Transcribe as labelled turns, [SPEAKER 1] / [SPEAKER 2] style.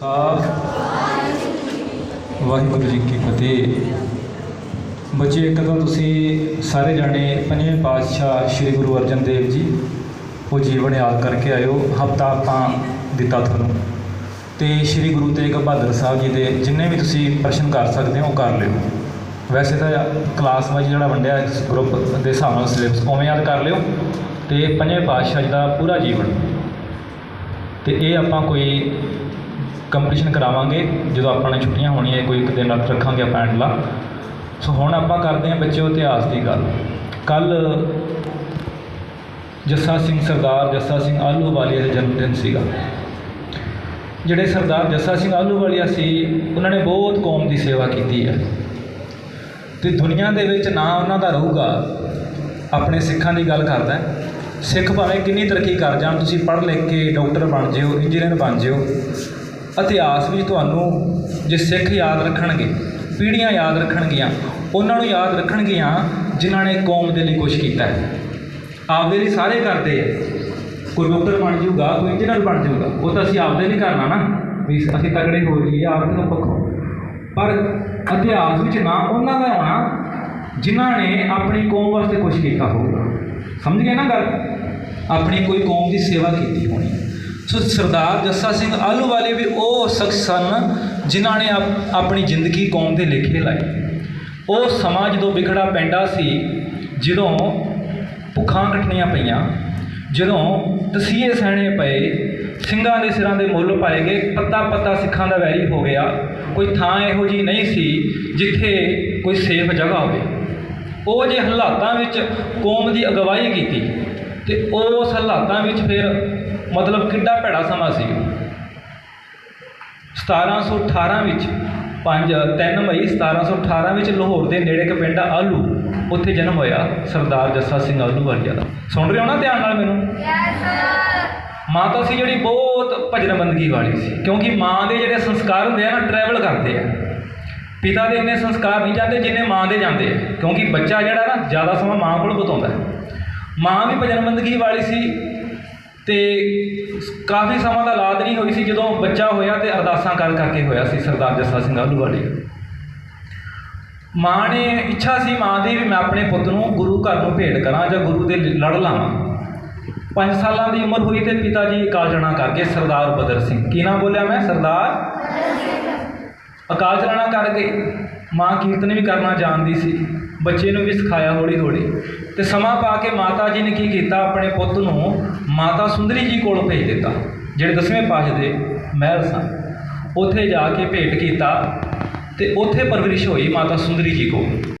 [SPEAKER 1] ਸਾਹਿਬ ਵਾਹਿਗੁਰੂ ਜੀ ਕੀ ਫਤਿਹ। ਬੱਚੇ, ਇੱਕ ਤਾਂ ਤੁਸੀਂ ਸਾਰੇ ਜਾਣੇ ਪੰਜਵੇਂ ਪਾਤਸ਼ਾਹ ਸ੍ਰੀ ਗੁਰੂ ਅਰਜਨ ਦੇਵ ਜੀ, ਉਹ ਜੀਵਨ ਯਾਦ ਕਰਕੇ ਆਇਓ। ਹਫਤਾ ਆਪਾਂ ਦਿੱਤਾ ਤੁਹਾਨੂੰ। ਤੇ ਸ੍ਰੀ ਗੁਰੂ ਤੇਗ ਬਹਾਦਰ ਸਾਹਿਬ ਜੀ ਦੇ ਜਿੰਨੇ ਵੀ ਤੁਸੀਂ ਪ੍ਰਸ਼ਨ ਕਰ ਸਕਦੇ ਹੋ, ਉਹ ਕਰ ਲਿਓ। ਵੈਸੇ ਤਾਂ ਕਲਾਸ ਵਾਈਜ਼ ਜਿਹੜਾ ਵੰਡਿਆ ਇਸ ਗਰੁੱਪ ਦੇ ਹਿਸਾਬ ਨਾਲ ਸਿਲੇਬਸ ਉਵੇਂ ਯਾਦ ਕਰ ਲਿਓ। ਤੇ ਪੰਜਵੇਂ ਪਾਤਸ਼ਾਹ ਜੀ ਦਾ ਪੂਰਾ ਜੀਵਨ। ਤੇ ਇਹ ਆਪਾਂ ਕੋਈ ਕੰਪੀਟੀਸ਼ਨ ਕਰਾਵਾਂਗੇ, ਜਦੋਂ ਆਪਾਂ ਨੇ ਛੁੱਟੀਆਂ ਹੋਣੀਆਂ ਕੋਈ ਇੱਕ ਦਿਨ ਰੱਖਾਂਗੇ ਆਪਾਂ ਐਂਡਲਾ ਸੋ ਹੁਣ ਆਪਾਂ ਕਰਦੇ ਹਾਂ ਬੱਚਿਓ ਇਤਿਹਾਸ ਦੀ ਗੱਲ। ਕੱਲ ਜੱਸਾ ਸਿੰਘ ਸਰਦਾਰ ਜੱਸਾ ਸਿੰਘ ਆਹਲੂਵਾਲੀਆ ਦਾ ਜਨਮ ਦਿਨ ਸੀਗਾ। ਜਿਹੜੇ ਸਰਦਾਰ ਜੱਸਾ ਸਿੰਘ ਆਹਲੂਵਾਲੀਆ ਸੀ, ਉਹਨਾਂ ਨੇ ਬਹੁਤ ਕੌਮ ਦੀ ਸੇਵਾ ਕੀਤੀ ਹੈ। ਤੇ ਦੁਨੀਆ ਦੇ ਵਿੱਚ ਨਾਂ ਉਹਨਾਂ ਦਾ ਰਹੂਗਾ, ਆਪਣੇ ਸਿੱਖਾਂ ਦੀ ਗੱਲ ਕਰਦਾ ਸਿੱਖ ਭਾਵੇਂ ਕਿੰਨੀ ਤਰੱਕੀ ਕਰ ਜਾਣ, ਤੁਸੀਂ ਪੜ੍ਹ ਲਿਖ ਕੇ ਡਾਕਟਰ ਬਣ ਜਿਓ, ਇੰਜੀਨੀਅਰ ਬਣ ਜਿਓ ਇਤਿਹਾਸ ਵਿੱਚ ਤੁਹਾਨੂੰ ਜੇ ਸਿੱਖ ਯਾਦ ਰੱਖਣਗੇ, ਪੀੜ੍ਹੀਆਂ ਯਾਦ ਰੱਖਣਗੀਆਂ, ਉਹਨਾਂ ਨੂੰ ਯਾਦ ਰੱਖਣਗੀਆਂ ਜਿਨ੍ਹਾਂ ਨੇ ਕੌਮ ਦੇ ਲਈ ਕੁਝ ਕੀਤਾ ਹੈ। ਆਪਦੇ ਲਈ ਸਾਰੇ ਕਰਦੇ ਆ। ਕੋਈ ਡਾਕਟਰ ਬਣ ਜਾਊਗਾ, ਕੋਈ ਇੰਜੀਨੀਅਰ ਬਣ ਜਾਊਗਾ। ਉਹ ਤਾਂ ਅਸੀਂ ਆਪਦੇ ਲਈ ਕਰਨਾ ਨਾ, ਵੀ ਅਸੀਂ ਤਗੜੇ ਹੋ ਜਾਈਏ ਆਪਦੇ ਤੋਂ ਪੱਖੋਂ ਪਰ ਇਤਿਹਾਸ ਵਿੱਚ ਨਾ ਉਹਨਾਂ ਦਾ ਆਉਣਾ ਜਿਨ੍ਹਾਂ ਨੇ ਆਪਣੀ ਕੌਮ ਵਾਸਤੇ ਕੁਝ ਕੀਤਾ ਹੋਊਗਾ। ਸਮਝ ਗਏ ਨਾ ਗੱਲ? ਆਪਣੀ ਕੋਈ ਕੌਮ ਦੀ ਸੇਵਾ ਕੀਤੀ ਹੋਣੀ। ਸੋ ਸਰਦਾਰ ਜੱਸਾ ਸਿੰਘ ਆਹਲੂਵਾਲੇ ਵੀ ਉਹ ਸ਼ਖਸ ਸਨ, ਜਿਨ੍ਹਾਂ ਨੇ ਆਪਣੀ ਜ਼ਿੰਦਗੀ ਕੌਮ ਦੇ ਲੇਖੇ ਲਾਈ ਉਹ ਸਮਾਂ ਜਦੋਂ ਵਿਖੜਾ ਪੈਂਦਾ ਸੀ, ਜਦੋਂ ਭੁੱਖਾਂ ਕੱਟਣੀਆਂ ਪਈਆਂ, ਜਦੋਂ ਤਸੀਹੇ ਸਹਿਣੇ ਪਏ, ਸਿੰਘਾਂ ਦੇ ਸਿਰਾਂ ਦੇ ਮੁੱਲ ਪਾਏ ਗਏ, ਪੱਤਾ ਪੱਤਾ ਸਿੱਖਾਂ ਦਾ ਵੈਰੀ ਹੋ ਗਿਆ। ਕੋਈ ਥਾਂ ਇਹੋ ਜੀ ਨਹੀਂ ਸੀ, ਜਿੱਥੇ ਕੋਈ ਸੇਫ ਜਗ੍ਹਾ ਹੋਵੇ। ਉਹ ਜੇ ਹਾਲਾਤਾਂ ਵਿੱਚ ਕੌਮ ਦੀ ਅਗਵਾਈ ਕੀਤੀ, ਤੇ ਉਸ ਹਾਲਾਤਾਂ ਵਿੱਚ ਫਿਰ ਮਤਲਬ ਕਿੱਡਾ ਭੈੜਾ ਸਮਾਂ ਸੀ। 1718 ਵਿੱਚ 5 3 ਮਈ 1718 ਵਿੱਚ ਲਾਹੌਰ ਦੇ ਨੇੜੇ ਇੱਕ ਪਿੰਡ ਆਲੂ ਉੱਥੇ ਜਨਮ ਹੋਇਆ ਸਰਦਾਰ ਜੱਸਾ ਸਿੰਘ ਆਲੂ ਵਰਗਿਆ ਦਾ। ਸੁਣ ਰਹੇ ਹੋ ਨਾ ਧਿਆਨ ਨਾਲ ਮੈਨੂੰ? ਮਾਤਾ ਸੀ ਜਿਹੜੀ ਬਹੁਤ ਭਜਨ ਬੰਦਗੀ ਵਾਲੀ ਸੀ ਕਿਉਂਕਿ ਮਾਂ ਦੇ ਜਿਹੜੇ ਸੰਸਕਾਰ ਹੁੰਦੇ ਆ ਨਾ ਟਰੈਵਲ ਕਰਦੇ ਆ। ਪਿਤਾ ਦੇ ਇੰਨੇ ਸੰਸਕਾਰ ਨਹੀਂ ਜਾਂਦੇ ਜਿੰਨੇ ਮਾਂ ਦੇ ਜਾਂਦੇ ਆ ਕਿਉਂਕਿ ਬੱਚਾ ਜਿਹੜਾ ਨਾ ਜ਼ਿਆਦਾ ਸਮਾਂ ਮਾਂ ਕੋਲ ਬਿਤਾਉਂਦਾ। ਹੈ ਮਾਂ ਵੀ ਭਜਨ ਬੰਦਗੀ ਵਾਲੀ ਸੀ ਤੇ ਕਾਫੀ ਸਮਾਂ ਦਾ ਲਾਦ ਨਹੀਂ ਹੋਈ ਸੀ, ਜਦੋਂ ਬੱਚਾ ਹੋਇਆ ਤੇ ਅਰਦਾਸਾਂ ਕਰ ਕਰਕੇ ਹੋਇਆ ਸੀ ਸਰਦਾਰ ਜੱਸਾ ਸਿੰਘ ਆਹਲੂਵਾਲੀ ਮਾਂ ਨੇ ਇੱਛਾ ਸੀ ਮਾਂ ਦੀ ਵੀ ਮੈਂ ਆਪਣੇ ਪੁੱਤ ਨੂੰ ਗੁਰੂ ਘਰ ਨੂੰ ਭੇਟ ਕਰਾਂ ਜਾਂ ਗੁਰੂ ਦੇ ਲੜ ਲਾਵਾਂ 5 ਸਾਲਾਂ ਦੀ ਉਮਰ ਹੋਈ ਤੇ ਪਿਤਾ ਜੀ ਅਕਾਲ ਚਲਾਣਾ ਕਰਕੇ ਸਰਦਾਰ ਬਦਰ ਸਿੰਘ। ਕੀ ਨਾਮ ਬੋਲਿਆ ਮੈਂ? ਸਰਦਾਰ? ਅਕਾਲ ਚਲਾਣਾ ਕਰਕੇ। ਮਾਂ ਕੀਰਤਨ ਵੀ ਕਰਨਾ ਜਾਣਦੀ ਸੀ। ਬੱਚੇ ਨੂੰ ਵੀ ਸਿਖਾਇਆ ਹੌਲੀ ਹੌਲੀ ਤੇ ਸਮਾਂ ਪਾ ਕੇ ਮਾਤਾ ਜੀ ਨੇ ਕੀ ਕੀਤਾ? ਆਪਣੇ ਪੁੱਤ ਨੂੰ ਮਾਤਾ ਸੁੰਦਰੀ ਜੀ ਕੋਲ ਭੇਜ ਦਿੱਤਾ। ਜਿਹੜੇ ਦਸਵੇਂ ਪਾਤਸ਼ਾਹ ਦੇ ਮਹਿਲ ਸਨ। ਉੱਥੇ ਜਾ ਕੇ ਭੇਟ ਕੀਤਾ ਤੇ ਉੱਥੇ ਪਰਵਰਿਸ਼ ਹੋਈ ਮਾਤਾ ਸੁੰਦਰੀ ਜੀ ਕੋਲ।